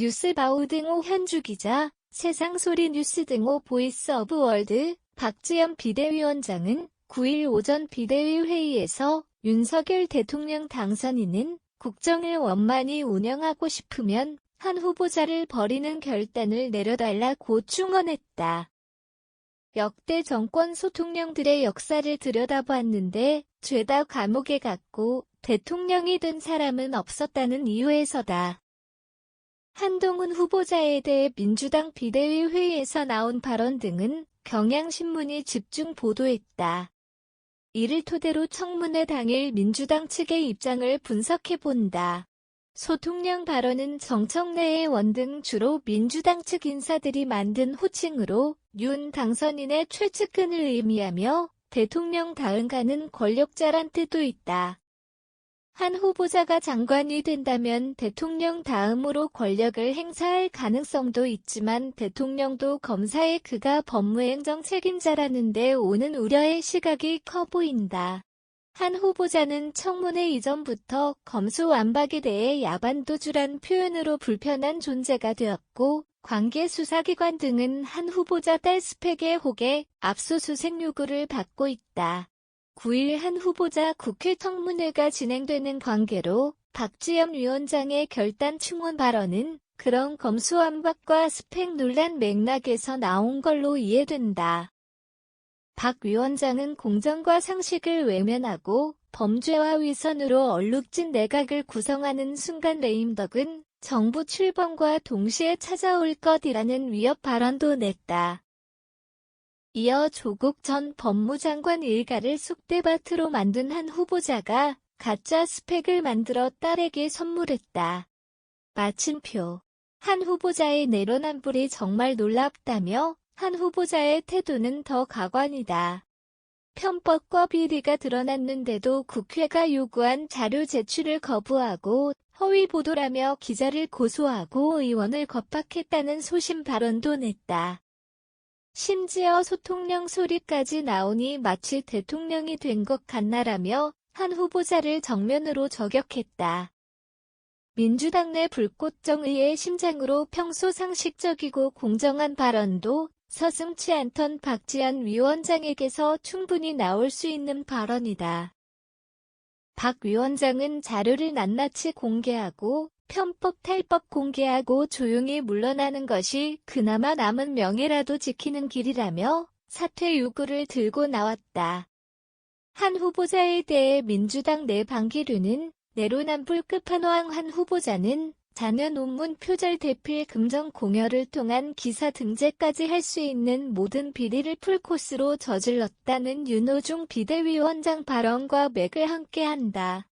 뉴스바우 등호 현주 기자, 세상소리 뉴스 등호 보이스 오브 월드, 박지연 비대위원장은 9일 오전 비대위 회의에서 윤석열 대통령 당선인은 국정을 원만히 운영하고 싶으면 한 후보자를 버리는 결단을 내려달라고 충원했다. 역대 정권 소통령들의 역사를 들여다보았는데 죄다 감옥에 갔고 대통령이 된 사람은 없었다는 이유에서다. 한동훈 후보자에 대해 민주당 비대위 회의에서 나온 발언 등은 경향신문이 집중 보도했다. 이를 토대로 청문회 당일 민주당 측의 입장을 분석해본다. 소통령 발언은 정청래의 원등 주로 민주당 측 인사들이 만든 호칭으로 윤 당선인의 최측근을 의미하며 대통령 다음가는 권력자란 뜻도 있다. 한 후보자가 장관이 된다면 대통령 다음으로 권력을 행사할 가능성도 있지만 대통령도 검사의 그가 법무행정 책임자라는데 오는 우려의 시각이 커 보인다. 한 후보자는 청문회 이전부터 검수 완박에 대해 야반도주란 표현으로 불편한 존재가 되었고 관계 수사기관 등은 한 후보자 딸 스펙의 혹에 압수수색 요구를 받고 있다. 9일 한 후보자 국회 청문회가 진행되는 관계로 박지영 위원장의 결단 충원 발언은 그런 검수완박과 스펙 논란 맥락에서 나온 걸로 이해된다. 박 위원장은 공정과 상식을 외면하고 범죄와 위선으로 얼룩진 내각을 구성하는 순간 레임덕은 정부 출범과 동시에 찾아올 것이라는 위협 발언도 냈다. 이어 조국 전 법무장관 일가를 쑥대밭으로 만든 한 후보자가 가짜 스펙을 만들어 딸에게 선물했다. 마침표. 한 후보자의 내로남불이 정말 놀랍다며 한 후보자의 태도는 더 가관이다. 편법과 비리가 드러났는데도 국회가 요구한 자료 제출을 거부하고 허위 보도라며 기자를 고소하고 의원을 겁박했다는 소심 발언도 냈다. 심지어 소통령 소리까지 나오니 마치 대통령이 된 것 같나라며 한 후보자를 정면으로 저격했다. 민주당 내 불꽃정의의 심장으로 평소 상식적이고 공정한 발언도 서슴치 않던 박지원 위원장에게서 충분히 나올 수 있는 발언이다. 박 위원장은 자료를 낱낱이 공개하고 편법 탈법 공개하고 조용히 물러나는 것이 그나마 남은 명예라도 지키는 길이라며 사퇴 요구를 들고 나왔다. 한 후보자에 대해 민주당 내 방기류는 내로남불 끝판왕 한 후보자는 자녀 논문 표절 대필 금정 공여를 통한 기사 등재까지 할 수 있는 모든 비리를 풀코스로 저질렀다는 윤호중 비대위원장 발언과 맥을 함께한다.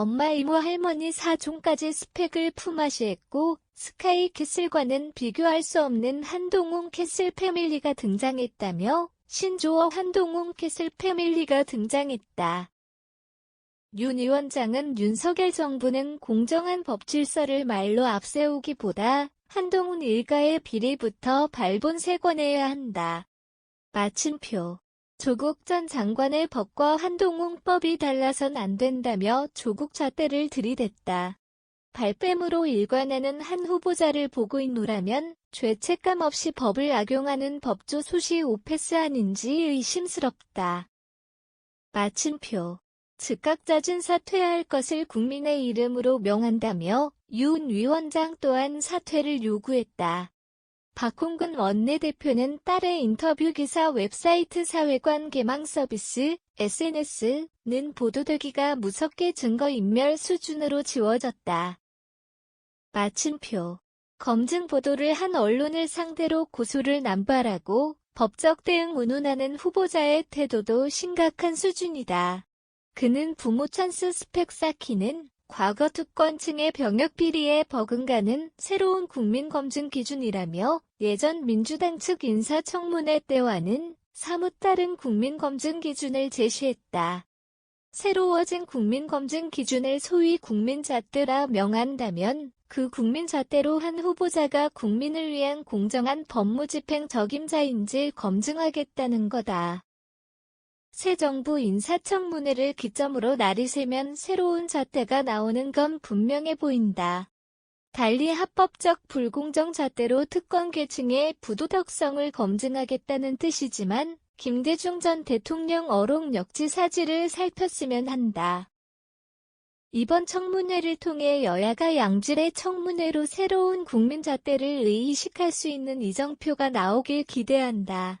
엄마 이모 할머니 사종까지 스펙을 품앗이했고 스카이 캐슬과는 비교할 수 없는 한동훈 캐슬 패밀리가 등장했다며 신조어 한동훈 캐슬 패밀리가 등장했다. 윤 위원장은 윤석열 정부는 공정한 법 질서를 말로 앞세우기보다 한동훈 일가의 비리부터 발본색원해야 한다. 마침표. 조국 전 장관의 법과 한동훈법이 달라선 안 된다며 조국 잣대를 들이댔다. 발뺌으로 일관하는 한 후보자를 보고 있노라면 죄책감 없이 법을 악용하는 법조 소시 오페스 아닌지 의심스럽다. 마침표. 즉각 잦은 사퇴할 것을 국민의 이름으로 명한다며 윤 위원장 또한 사퇴를 요구했다. 박홍근 원내대표는 딸의 인터뷰 기사 웹사이트 사회관 개망 서비스 SNS는 보도되기가 무섭게 증거인멸 수준으로 지워졌다. 마침표. 검증 보도를 한 언론을 상대로 고소를 남발하고 법적 대응 운운하는 후보자의 태도도 심각한 수준이다. 그는 부모 찬스 스펙 쌓기는 과거 특권층의 병역 비리에 버금가는 새로운 국민검증 기준이라며 예전 민주당 측 인사청문회 때와는 사뭇 다른 국민검증 기준을 제시했다. 새로워진 국민검증 기준을 소위 국민잣대라 명한다면 그 국민잣대로 한 후보자가 국민을 위한 공정한 법무집행 적임자인지 검증하겠다는 거다. 새 정부 인사청문회를 기점으로 날이 새면 새로운 잣대가 나오는 건 분명해 보인다. 달리 합법적 불공정 잣대로 특권 계층의 부도덕성을 검증하겠다는 뜻이지만 김대중 전 대통령 어록 역지 사지를 살폈으면 한다. 이번 청문회를 통해 여야가 양질의 청문회로 새로운 국민 잣대를 의식할 수 있는 이정표가 나오길 기대한다.